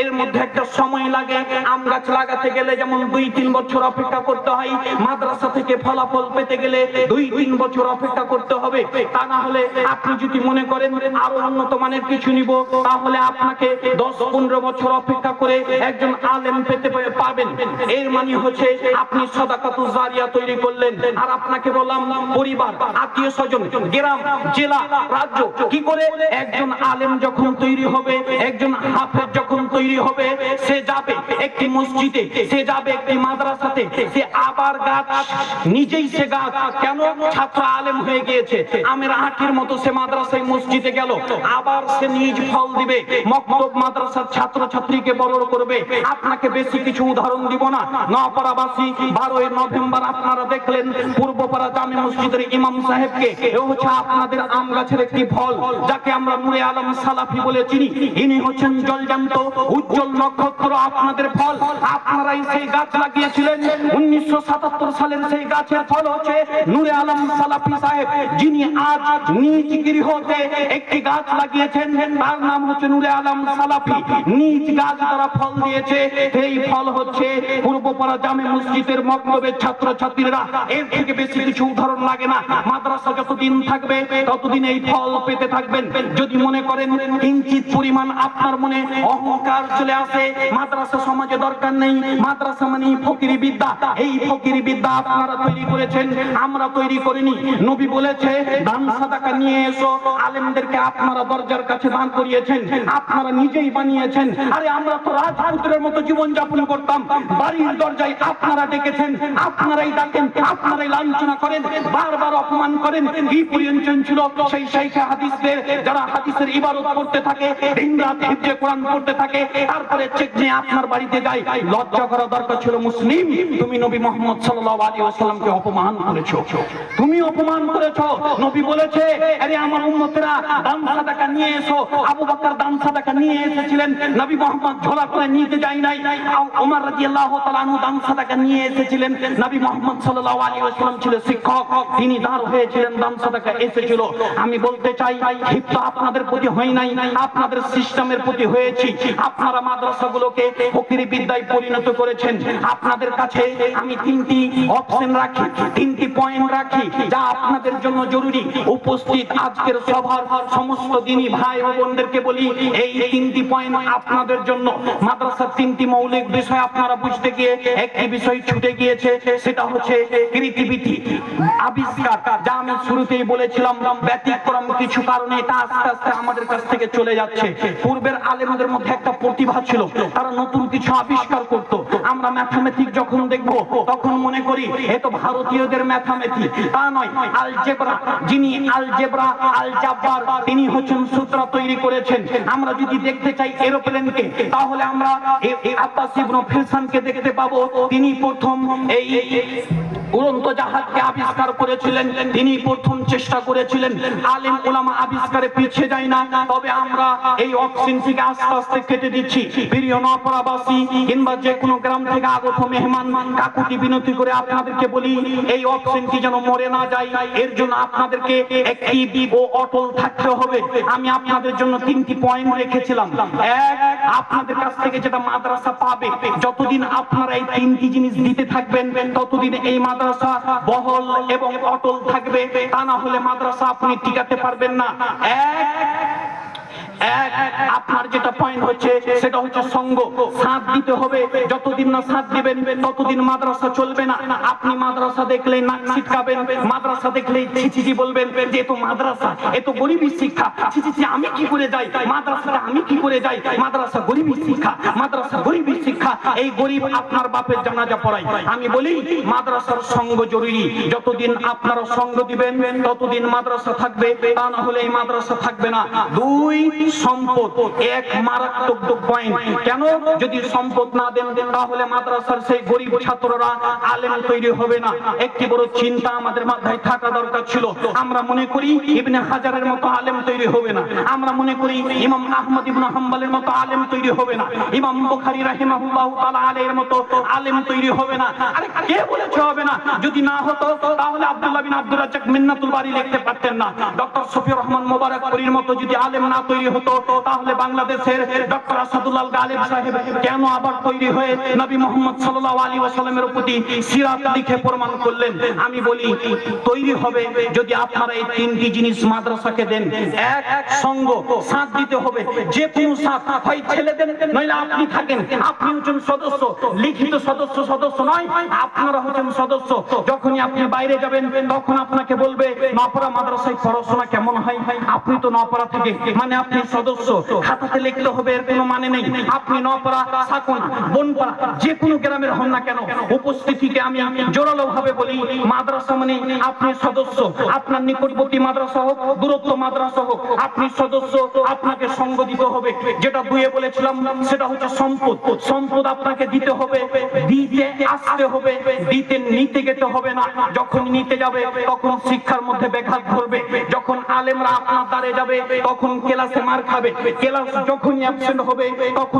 এর মধ্যে একটা সময় লাগে। আম গাছ লাগাতে গেলে যেমন দুই, তিন বছর অপেক্ষা করতে হয়, মাদ্রাসা থেকে ফলাফল পেতে গেলে দুই, তিন বছর অপেক্ষা করতে হবে। তা না হলে আপনি যদি মনে করেন আরও উন্নত মানের কিছু নিব, তাহলে আপনাকে দশ পনেরো বছর অপেক্ষা করে একজন আলেম পেতে পাবেন। এর মানে হচ্ছে আপনি সদাকাতু জারিয়া তৈরি করলেন, আর আপনাকে বললাম পরিবার, আত্মীয় স্বজন, গ্রাম, জেলা, রাজ্য, কি করে? একজন আলেম যখন তৈরি হবে, একজন হাফেজ যখন তৈরি হবে, সে যাবে একটি মসজিদে, সে যাবে একটি মাদ্রাসাতে, সে আবার গাছ, নিজেই সে গাছ। কেন? ছাত্র আলেম হয়ে গিয়েছে। আমের আঁটির মতো সে মাদ্রাসায় মসজিদে গেল। আবার সে নিজ ফল দিবে। মক্তব মাদ্রাসার ছাত্র ছাত্রীকে বড় করবে। আপনাকে বেশি কিছু উদাহরণ দিব না। নপাড়াবাসী বারোই নভেম্বর আপনারা দেখলেন, পূর্বপাড়া জামে মসজিদের ইমাম সাহেবকে, এ হচ্ছে আপনাদের আম গাছের একটি ফল, যাকে আমরা নূরে আলম সালাফি বলে চিনি। ইনি হচ্ছেন জলজান্ত, উজ্জ্বল নক্ষত্র আপনাদের ফল। আপনারাই সেই গাছ লাগিয়েছিলেন। উনিশশো সাতাত্তর সালের সেই গাছের ফল হচ্ছে নূরে আলম সালাফি সাহেব, যিনি আজ নিজ গৃহতে একটি গাছ লাগিয়েছেন তার নাম হচ্ছে নূরে আলম সালাফি। নিজ গাছ দ্বারা ফল দিয়েছে। এই ফল হচ্ছে পূর্বপাড়া জামে মসজিদের মক্তবের ছাত্র ছাত্রীরা এর থেকে বেশি কিছু উদাহরণ লাগে না। মাদ্রাসা যতদিন থাকবে, ততদিন এই ফল পেতে থাকবেন। যদি মনে করেন কিঞ্চিত পরিমাণ আপনার মনে অহংকার চলে আসে, মাদ্রাসা সমাজে দরকার নেই। মাদ্রাসা মানে ফকিরি বিদ্যা। এই ফকিরি বিদ্যা আপনারা তৈরি করেছেন, আমরা তৈরি করিনি। নবী বলেছে, দান সাদাকা নিয়ে এসো। আলেমদেরকে আপনারা দরজার কাছে দান করিয়েছেন, আপনারা নিজেই বানিয়েছেন। আরে আমরা তো রাজপুত্রের মতো জীবন যাপন করতাম। বাড়ির দরজায় আপনারা ডেকেছেন, আপনারাই ডাকেন, আপনারাই লাঞ্ছনা করেন, বারবার অপমান করেন। কি পরিয়ঞ্চন ছিল সেই শাইখে হাদিসদের? যারা হাদিসের ইবাদত করতে থাকে, দিন রাত হিফজে কোরআন করতে থাকে, তারপরে চেক নিয়ে আপনার বাড়িতে যায়। লজ্জা করা দরকার ছিল মুসলিম। তুমি নবী মোহাম্মদ সাল্লাল্লাহু আলাইহি ওয়াসাল্লামকে অপমান করেছ। তুমি অপমান করেছ। নবী বলেছে, আরে আমার উম্মতেরা দান নিয়ে এসো। আবু বকর নিয়ে এসেছিলেন। নবী মোহাম্মদ ঝোলা করে নিতে যাই নাই। ওমর নিয়ে এসেছিলেন। নবী মোহাম্মদ ছিল শিক্ষক। তিনি দাঁড় হয়েছিলেন এসেছিল। আমি বলতে চাই, হিপ্ত আপনাদের প্রতি হয় নাই। আপনাদের সিস্টেমের প্রতি হয়েছি। আপনারা মাদ্রাসাগুলোকে ফকিরি বিদ্যায় পরিণত করেছেন। আপনাদের কাছে আমি তিনটি অপশন রাখি, তিনটি পয়েন্ট রাখি, যা আপনাদের জন্য জরুরি। উপস্থিত আজকের সভার সমস্ত ভাই ও বোনদেরকে বলি, এই তিনটি পয়েন্ট আপনাদের জন্য, মাদ্রাসার তিনটি মৌলিক বিষয় আপনারা বুঝতে গিয়ে একটি বিষয় ছুটে গিয়েছে, সেটা হচ্ছে আবিষ্কার, যা আমি শুরুতেই বলেছিলাম, ব্যতিক্রম কিছু কারণে এটা আস্তে আস্তে আমাদের কাছ থেকে চলে যাচ্ছে। পূর্বের আলেমদের মধ্যে একটা প্রতিভা ছিল, তারা নতুন কিছু আবিষ্কার করত। আমরা ম্যাথামেটিক যখন দেখব, তখন মনে করি, এ তো ভারতীয়দের ম্যাথামেটিক তা নয় আলজেব্রা যিনি আলজেব্রা আলজাব্বার তিনি হচ্ছেন সূত্র তৈরি করেছেন। আমরা যদি দেখতে চাই এরোপ্লেনকে, তাহলে আমরা আব্বাস ইবনে ফিরসানকে দেখতে পাবো। তিনি প্রথম এই উড়ন্ত জাহাজকে আবিষ্কার করেছিলেন। তিনি প্রথম চেষ্টা করেছিলেন আলেম ওলামা আবিষ্কারে পিছিয়ে যায় না। তবে আমরা এই অক্সিজেন থেকে আস্তে আস্তে কেটে দিচ্ছি। প্রিয় নপরাবাসী কিংবা যে কোনো গ্রাম থেকে আগত মেহমান বিনতি করে আপনাদেরকে বলি, এই অক্সিজেনটি যেন মরে না যায়? এর জন্য আপনাদেরকে একটি অটল থাকতে হবে। আমি আপনাদের জন্য তিনটি পয়েন্ট রেখেছিলাম। এক, আপনাদের কাছ থেকে যেটা মাদ্রাসা পাবে, যতদিন আপনারা এই তিনটি জিনিস দিতে থাকবেন, ততদিন এই মাদ্রাসা বহল এবং অটল থাকবে তা না হলে মাদ্রাসা আপনি টিকাতে পারবেন না। এক এক, আপনার যেটা পয়েন্ট হচ্ছে, সেটা হচ্ছে সঙ্গ। সাথ দিতে হবে। যতদিন না সাথ দিবেন, ততদিন মাদ্রাসা চলবে না। আপনি মাদ্রাসা দেখলেই নাক ছিটকাবেন। মাদ্রাসা দেখলেই ছিচিচি বলবেন যে তো মাদ্রাসা, এ গরিবী শিক্ষা। ছিচিচি আমি কি করে যাই? মাদ্রাসাটা আমি কি করে যাই? মাদ্রাসা গরিবী শিক্ষা মাদ্রাসা গরিবী শিক্ষা। এই গরিব আপনার বাপের জানাজা পড়াই আমি বলি, মাদ্রাসার সঙ্গ জরুরি। যতদিন আপনারা সঙ্গ দিবেন, ততদিন মাদ্রাসা থাকবে। তা না হলে এই মাদ্রাসা থাকবে না। দুই সম্পদ এক মারাত্মক পয়েন্ট কেন? যদি সম্পদ না দেন, তাহলে মাদ্রাসার সেই গরিব ছাত্ররা আলেম তৈরি হবে না। একটি বড় চিন্তা আমাদের মাথায় থাকা দরকার ছিল। আমরা মনে করি ইবনে হাজারের মতো আলেম তৈরি হবে না। আমরা মনে করি ইমাম আহমদ ইবনে হাম্বলের মতো আলেম তৈরি হবে না। ইমাম বুখারী রাহিমাহুল্লাহ তাআলা আলাইহির মতো আলেম তৈরি হবে না। আরে কে বলেছে হবে না? যদি না হতো, তাহলে আব্দুল্লাহ বিন আব্দুর রাজ্জাক মিন্নাতুল বাড়ি লিখতে পারতেন না। ডক্টর শফিউর রহমান মোবারক পরীর মতো যদি আলেম না তৈরি হতো, তাহলে বাংলাদেশের ডক্টর আসাদুল্লাহ গালিব সাহেব কেন আবার তৈরি হয়ে নবী মোহাম্মদ সাল্লাল্লাহু আলাইহি ওয়াসাল্লামের প্রতি সিরাত লিখে প্রমাণ করলেন? আমি বলি, তৈরি হবে যদি আপনারা এই তিনটি জিনিস মাদ্রাসাকে দেন। এক, সঙ্গ সাথ দিতে হবে। যে কোনো সাথ হয় ছেলে দেন, নইলে আপনি থাকেন। আপনি হচ্ছেন সদস্য, লিখিত সদস্য সদস্য নয়, আপনারা হচ্ছেন সদস্য। যখনই আপনি বাইরে যাবেন, তখন আপনাকে বলবে নপরা মাদ্রাসায় পড়াশোনা কেমন হয়? আপনি তো নপরা থেকে। মানে আপনি সদস্য, খাতাতে লিখতে হবে এর কোনো মানে নেই। আপনি নপরা, সাকুন বনপাড়া যে কোনো গ্রামের হন না কেন, উপস্থিতিকে আমি জোরালো ভাবে বলি, মাদ্রাসা মানে আপনি সদস্য, আপনার নিকটবর্তী মাদ্রাসা হোক, দূরত্ব মাদ্রাসা হোক, আপনি সদস্য, আপনাকে সঙ্গ দিতে হবে। যেটা দুয়ে বলেছিলাম, সেটা হচ্ছে সম্পদ। সম্পদ আপনাকে দিতে হবে, দিতে আসতে হবে, দিতে নিতে যেতে হবে না। যখন নিতে যাবে, তখন শিক্ষার মধ্যে ব্যাঘাত ঘটবে। যখন আলেমরা আপনার দ্বারে যাবে, তখন ক্লাসে মার খাবে। ক্লাস যখনই অ্যাবসেন্ট হবে তখন